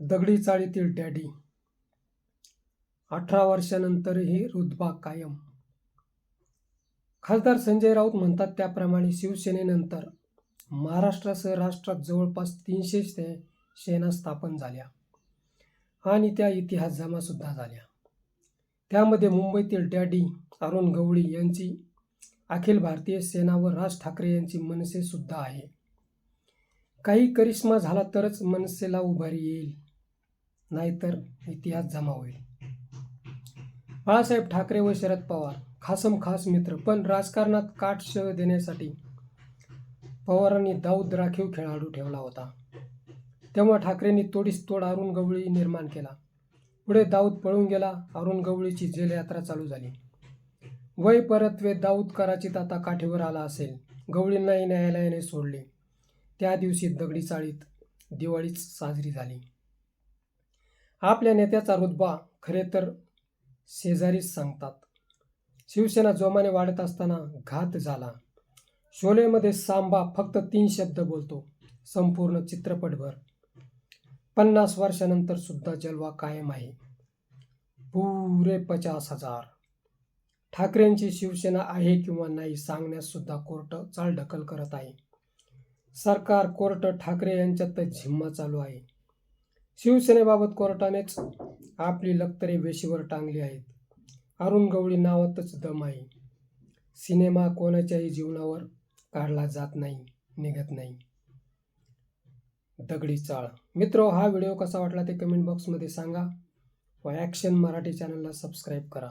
दगडी चाळीतील डॅडी. अठरा वर्षानंतरही रुतबा कायम. खासदार संजय राऊत म्हणतात त्याप्रमाणे शिवसेनेनंतर महाराष्ट्रासह राष्ट्रात जवळपास तीनशे से सेना स्थापन झाल्या आणि त्या इतिहास जमासुद्धा झाल्या. त्यामध्ये मुंबईतील डॅडी अरुण गवळी यांची अखिल भारतीय सेना व राज ठाकरे यांची मनसेसुद्धा आहे. काही करिश्मा झाला तरच मनसेला उभारी येईल. नाहीतर इतिहास जमा होईल. बाळासाहेब ठाकरे व शरद पवार खासम खास मित्र पण राजकारणात काट शह देण्यासाठी पवारांनी दाऊद राखीव खेळाडू ठेवला होता. तेव्हा ठाकरेंनी तोडीस तोड अरुण गवळी निर्माण केला. पुढे दाऊद पळून गेला अरुण गवळीची जेलयात्रा चालू झाली. वय परतवे दाऊद कराचित आता काठीवर आला असेल. गवळींनाही न्यायालयाने सोडले. त्या दिवशी दगडी चाळीत दिवाळीच साजरी झाली. आपल्या नेत्याचा रुतबा खरे तर शेजारीच सांगतात. शिवसेना जोमाने वाढत असताना घात झाला. शोलेमध्ये सांबा फक्त तीन शब्द बोलतो संपूर्ण चित्रपटभर. पन्नास वर्षानंतर सुद्धा जलवा कायम आहे. पुरे पचास हजार. ठाकरेंची शिवसेना आहे किंवा नाही सांगण्यास सुद्धा कोर्ट चालढकल करत आहे. सरकार कोर्ट ठाकरे यांच्यात झिम्मा चालू आहे. शिवसेनेबाबत कोर्टानेच आपली लक्तरे वेशीवर टांगली आहेत. अरुण गवळी नावातच दम आहे. सिनेमा कोणाच्याही जीवनावर काढला जात नाही निघत नाही. दगडी चाळ. मित्र हा व्हिडिओ कसा वाटला ते कमेंट बॉक्समध्ये सांगा. व ॲक्शन मराठी चॅनलला सबस्क्राईब करा.